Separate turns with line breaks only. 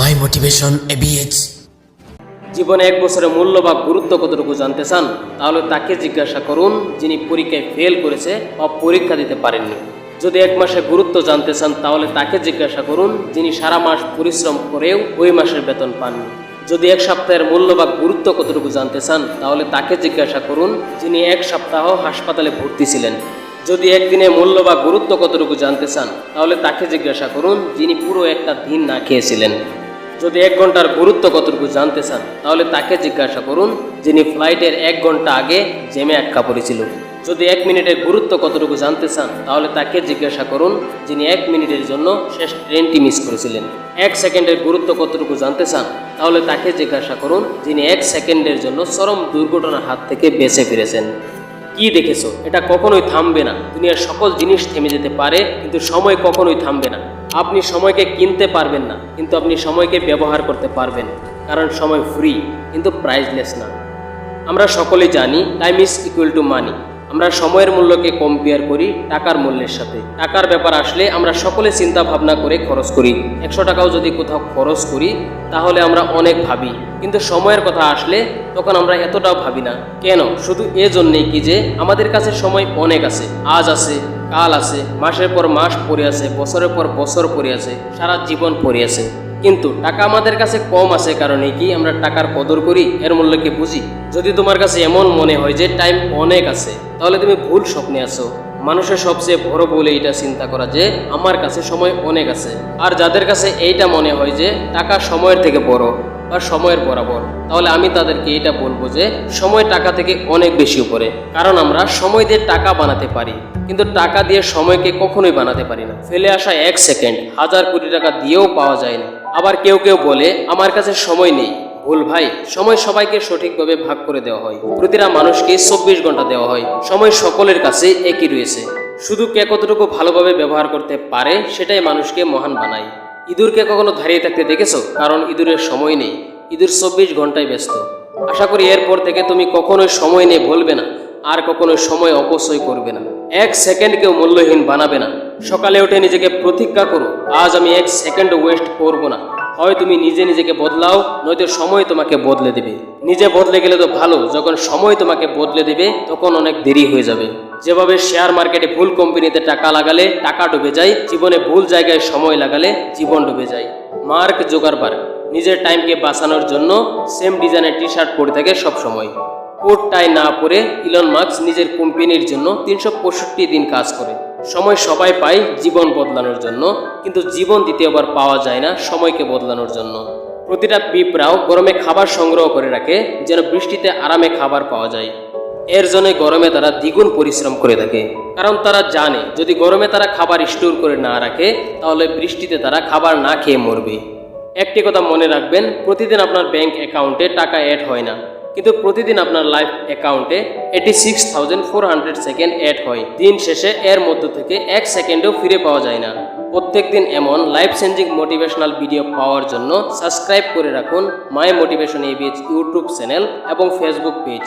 মাই motivation এবিএইচ
জীবনে এক বছরের মূল্য বা গুরুত্ব কতটুকু জানতে চান, তাহলে তাকে জিজ্ঞাসা করুন, যিনি পরীক্ষায় ফেল করেছে বা পরীক্ষা দিতে পারেননি। যদি এক মাসের গুরুত্ব জানতে চান, তাহলে তাকে জিজ্ঞাসা করুন, যিনি সারা মাস পরিশ্রম করেও ওই মাসের বেতন পাননি। যদি এক সপ্তাহের মূল্য বা গুরুত্ব কতটুকু জানতে চান, তাহলে তাকে জিজ্ঞাসা করুন, যিনি এক সপ্তাহ হাসপাতালে ভর্তি ছিলেন। যদি একদিনে মূল্য বা গুরুত্ব কতটুকু জানতে চান, তাহলে তাকে জিজ্ঞাসা করুন, যিনি পুরো একটা দিন না খেয়েছিলেন। যদি এক ঘণ্টার গুরুত্ব কতটুকু জানতে চান, তাহলে তাকে জিজ্ঞাসা করুন, যিনি ফ্লাইটের এক ঘণ্টা আগে জেমে আটকা পড়েছিল। যদি এক মিনিটের গুরুত্ব কতটুকু জানতে চান, তাহলে তাকে জিজ্ঞাসা করুন, যিনি এক মিনিটের জন্য শেষ ট্রেনটি মিস করেছিলেন। এক সেকেন্ডের গুরুত্ব কতটুকু জানতে চান, তাহলে তাকে জিজ্ঞাসা করুন, যিনি এক সেকেন্ডের জন্য চরম দুর্ঘটনার হাত থেকে বেঁচে ফিরেছেন। কি দেখেছ? এটা কখনোই থামবে না। দুনিয়ার সকল জিনিস থেমে যেতে পারে, কিন্তু সময় কখনোই থামবে না। আপনি সময়কে কিনতে পারবেন না, কিন্তু আপনি সময়কে ব্যবহার করতে পারবেন, কারণ সময় ফ্রি কিন্তু প্রাইসলেস না। আমরা সকলে জানি time is equal to money আমরা সময়ের মূল্যকে কম্পেয়ার করি টাকার মূল্যের সাথে। টাকার ব্যাপার আসলে আমরা সকলে চিন্তা ভাবনা করে খরচ করি। একশো টাকাও যদি কোথাও খরচ করি, তাহলে আমরা অনেক ভাবি। কিন্তু সময়ের কথা আসলে তখন আমরা এতটাও ভাবি না। কেন? শুধু এজন্যেই কি যে আমাদের কাছে সময় অনেক আছে। আজ আছে কাল আছে, মাসের পর মাস পড়ে আছে, বছরের পর বছর পড়ে আছে, সারা জীবন পড়ে আছে। কিন্তু টাকা আমাদের কাছে কম আছে কারণে কি আমরা টাকার কদর করি? এর মূল্যকে বুঝি? যদি তোমার কাছে এমন মনে হয় যে টাইম অনেক আছে, তাহলে তুমি ভুল স্বপ্নে আছো। মানুষের সবচেয়ে বড় বলে এটা চিন্তা করা যে, আমার কাছে সময় অনেক আছে। আর যাদের কাছে এইটা মনে হয় যে, টাকা সময়ের থেকে বড়। বা সময়ের বরাবর, তাহলে আমি তাদেরকে এটা বলব যে সময় টাকা থেকে অনেক বেশি উপরে। কারণ আমরা সময় দিয়ে টাকা বানাতে পারি, কিন্তু টাকা দিয়ে সময়কে কখনোই বানাতে পারি না। ফেলে আসা এক সেকেন্ড, হাজার কোটি টাকা দিয়েও পাওয়া যায় না। আবার কেউ কেউ বলে, আমার কাছে সময় নেই। ভুল ভাই, সময় সবাইকে সঠিকভাবে ভাগ করে দেওয়া হয়। প্রতিটা মানুষকে চব্বিশ ঘণ্টা দেওয়া হয়। সময় সকলের কাছে একই রয়েছে। শুধু কে কতটুকু ভালোভাবে ব্যবহার করতে পারে, সেটাই মানুষকে মহান বানায়। ইঁদুরকে কখনো দাঁড়িয়ে থাকতে দেখেছ? কারণ ইঁদুরের সময় নেই। ইঁদুর চব্বিশ ঘন্টায় ব্যস্ত। আশা করি এরপর থেকে তুমি কখনোই সময় নিয়ে বলবে না, আর কখনোই সময় অপচয় করবে না। এক সেকেন্ডকেও মূল্যহীন বানাবে না। সকালে উঠে নিজেকে প্রতিজ্ঞা করো, আজ আমি এক সেকেন্ড ওয়েস্ট করব না। হয় তুমি নিজে নিজেকে বদলাও, নয়তো সময় তোমাকে বদলে দেবে। নিজে বদলে গেলে তো ভালো, যখন সময় তোমাকে বদলে দেবে, তখন অনেক দেরি হয়ে যাবে। যেভাবে শেয়ার মার্কেটে ভুল কোম্পানিতে টাকা লাগালে, টাকা ডুবে যায়, জীবনে ভুল জায়গায় সময় লাগালে জীবন ডুবে যায়। মার্ক জোগারবার নিজের টাইমকে বাঁচানোর জন্য সেম ডিজাইনের টি শার্ট পরে থাকে সব সময় কোট টাই না পরে ইলন মার্কস নিজের কোম্পানির জন্য তিনশো পঁয়ষট্টি দিন কাজ করে। সময় সবাই পায় জীবন বদলানোর জন্য, কিন্তু জীবন দ্বিতীয়বার পাওয়া যায় না সময়কে বদলানোর জন্য। প্রতিটা পিঁপড়াও গরমে খাবার সংগ্রহ করে রাখে, যেন বৃষ্টিতে আরামে খাবার পাওয়া যায়। এর জন্য গরমে তারা দ্বিগুণ পরিশ্রম করে থাকে। কারণ তারা জানে, যদি গরমে তারা খাবার স্টোর করে না রাখে, তাহলে বৃষ্টিতে তারা খাবার না খেয়ে মরবে। একটি কথা মনে রাখবেন, প্রতিদিন আপনার ব্যাংক অ্যাকাউন্টে টাকা অ্যাড হয় না। কিন্তু প্রতিদিন আপনার লাইফ অ্যাকাউন্টে এটি six thousand four hundred second add হয়। দিন শেষে এর মধ্য থেকে এক সেকেন্ডও ফিরে পাওয়া যায় না। প্রত্যেকদিন এমন লাইফ চেঞ্জিং মোটিভেশনাল ভিডিও পাওয়ার জন্য সাবস্ক্রাইব করে রাখুন my motivation ABH YouTube channel এবং Facebook page